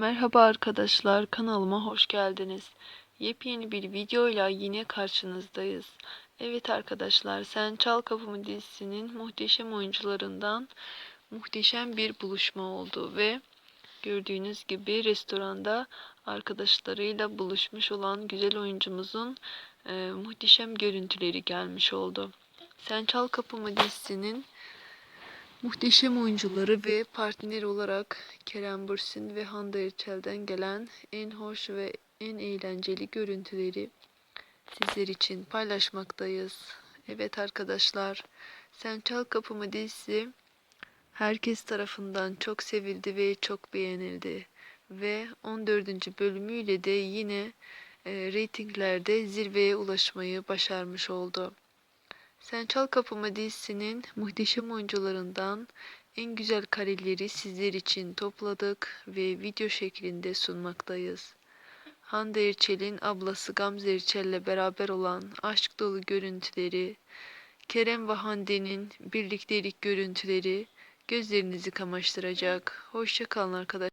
Merhaba arkadaşlar, kanalıma hoş geldiniz. Yepyeni bir videoyla yine karşınızdayız. Evet arkadaşlar, Sen Çal Kapımı dizisinin muhteşem oyuncularından muhteşem bir buluşma oldu ve gördüğünüz gibi restoranda arkadaşlarıyla buluşmuş olan güzel oyuncumuzun e, muhteşem görüntüleri gelmiş oldu. Sen Çal Kapımı dizisinin Muhteşem oyuncuları ve partner olarak Kerem Bürsin ve Hande Erçel'den gelen en hoş ve en eğlenceli görüntüleri sizler için paylaşmaktayız. Evet arkadaşlar, Sen Çal Kapımı dizisi herkes tarafından çok sevildi ve çok beğenildi. Ve 14. bölümüyle de yine e, reytinglerde zirveye ulaşmayı başarmış oldu. Sen Çal Kapımı dizisinin muhteşem oyuncularından en güzel kareleri sizler için topladık ve video şeklinde sunmaktayız. Hande Erçel'in ablası Gamze Erçel'le beraber olan aşk dolu görüntüleri, Kerem ve Hande'nin birliktelik görüntüleri gözlerinizi kamaştıracak. Hoşçakalın arkadaşlar.